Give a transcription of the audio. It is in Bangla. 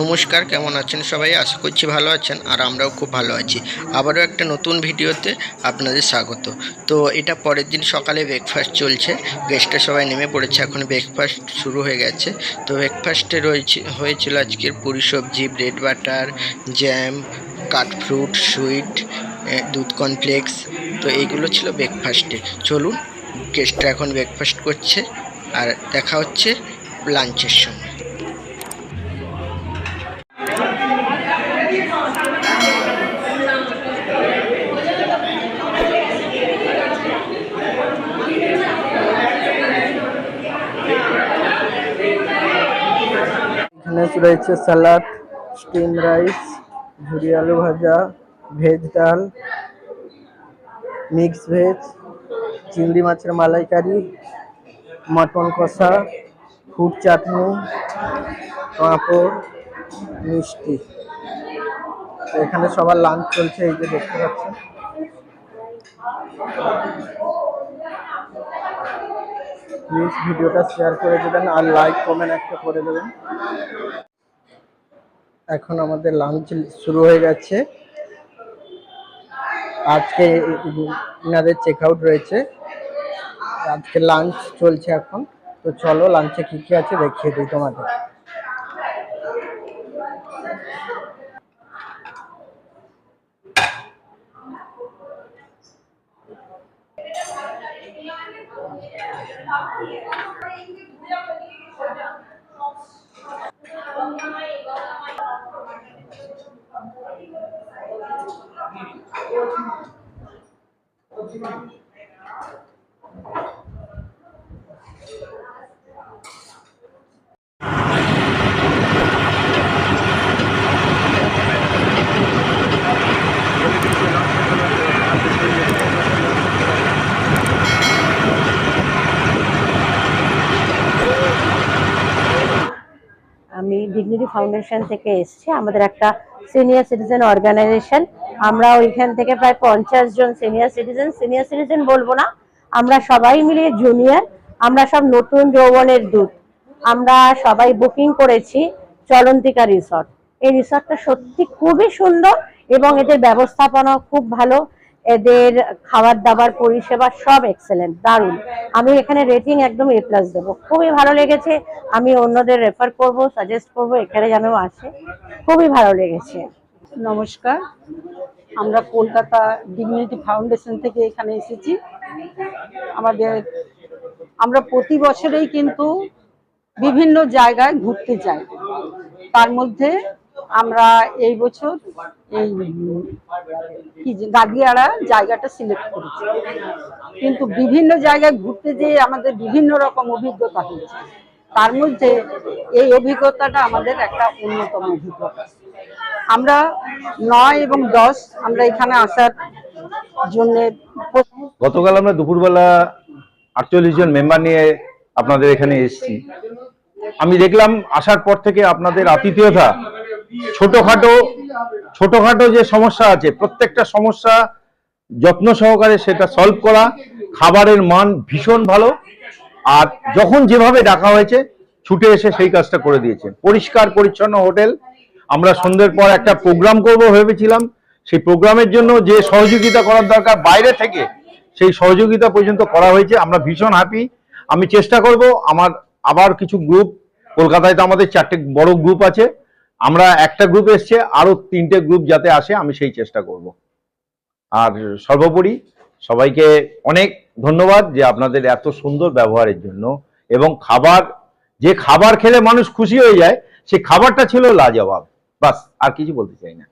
নমস্কার, কেমন আছেন সবাই? আশা করছি ভালো আছেন আর আমরাও খুব ভালো আছি। আবারও একটা নতুন ভিডিওতে আপনাদের স্বাগত। তো এটা পরের দিন সকালে ব্রেকফাস্ট চলছে। গেস্টরা সবাই নেমে পড়েছে। এখন ব্রেকফাস্ট শুরু হয়ে গেছে। তো ব্রেকফাস্টে রয়েছে, হয়েছিল আজকের পুরি সবজি bread butter jam cut fruit sweet দুধ কর্নফ্লেক্স তো এইগুলো ছিল ব্রেকফাস্টে চলুন গেস্টটা এখন ব্রেকফাস্ট করছে। আর দেখা হচ্ছে লাঞ্চের সময়। এখানে রয়েছে স্যালাড স্টিম রাইস ঝুরি আলু ভাজা ভেজ ডাল মিক্স ভেজ চিংড়ি মাছের মালাইকারি মটন কষা ফুড চাটনি, পাঁপড়, মিষ্টি। এখানে সবার লাঞ্চ চলছে, এই যে দেখতে পাচ্ছেন। প্লিজ ভিডিওটা শেয়ার করে দেবেন আর লাইক কমেন্ট একটা করে দেবেন। এখন আমাদের লাঞ্চ শুরু হয়ে গেছে। আজকে ইনাদের চেক আউট রয়েছে। আজকে লাঞ্চ চলছে এখন। তো চলো লাঞ্চে কি কি আছে দেখিয়ে দিই তোমাদের। আমি ডিগনিটি ফাউন্ডেশন থেকে এসেছি। আমাদের একটা সিনিয়র সিটিজেন অর্গানাইজেশন আমরা ওইখান থেকে প্রায় পঞ্চাশ জন সিনিয়র সিটিজেন সিনিয়র সিটিজেন বলব না, আমরা সবাই মিলে জুনিয়র আমরা সব নতুন যৌবনের দূত। আমরা সবাই বুকিং করেছি চলন্তিকা রিসর্ট এই রিসর্টটা সত্যি খুবই সুন্দর এবং এদের ব্যবস্থাপনা খুব ভালো। এদের খাবার দাবার পরিষেবা সব এক্সেলেন্ট দারুণ। আমি এখানে রেটিং একদম এ প্লাস দেবো। খুবই ভালো লেগেছে। আমি অন্যদের রেফার করব সাজেস্ট করব, এখানে যেন আসে। খুবই ভালো লেগেছে। নমস্কার। আমরা কলকাতা ডিগনিটি ফাউন্ডেশন থেকে এখানে এসেছি। আমাদের, আমরা প্রতি বছরেই কিন্তু বিভিন্ন জায়গায় ঘুরতে যাই। তার মধ্যে আমরা এই বছর এই গাদিয়াড়া জায়গাটা সিলেক্ট করেছি। কিন্তু বিভিন্ন জায়গায় ঘুরতে যেয়ে আমাদের বিভিন্ন রকম অভিজ্ঞতা হয়েছে। তার মধ্যে এই অভিজ্ঞতাটা আমাদের একটা অন্যতম অভিজ্ঞতা। আমরা নয় এবং দশ আমরা এখানে আসার জন্য গতকাল আমরা দুপুরবেলা আটচল্লিশ জন মেম্বার নিয়ে আপনাদের এখানে এসেছি। আমি দেখলাম আসার পর থেকে আপনাদের আতিথেয়তা ছোটখাটো ছোটখাটো যে সমস্যা আছে, প্রত্যেকটা সমস্যা যত্ন সহকারে সেটা সলভ করা, খাবারের মান ভীষণ ভালো। আর যখন যেভাবে ডাকা হয়েছে, ছুটে এসে সেই কাজটা করে দিয়েছে। পরিষ্কার, পরিচ্ছন্ন হোটেল। আমরা সন্ধ্যের পর একটা প্রোগ্রাম করব ভেবেছিলাম। সেই প্রোগ্রামের জন্য যে সহযোগিতা করার দরকার, বাইরে থেকে সেই সহযোগিতা পর্যন্ত করা হয়েছে। আমরা ভীষণ হ্যাপি আমি চেষ্টা করব, আমার আবার কিছু গ্রুপ কলকাতায় তো আমাদের চারটে বড় গ্রুপ আছে। আমরা একটা গ্রুপ এসছে আরও তিনটে গ্রুপ যাতে আসে, আমি সেই চেষ্টা করব। আর সর্বোপরি সবাইকে অনেক ধন্যবাদ যে আপনাদের এত সুন্দর ব্যবহারের জন্য এবং খাবার, যে খাবার খেলে মানুষ খুশি হয়ে যায় সেই খাবারটা ছিল লাজবাব। বাস, আর কিছু বলতে চাই না।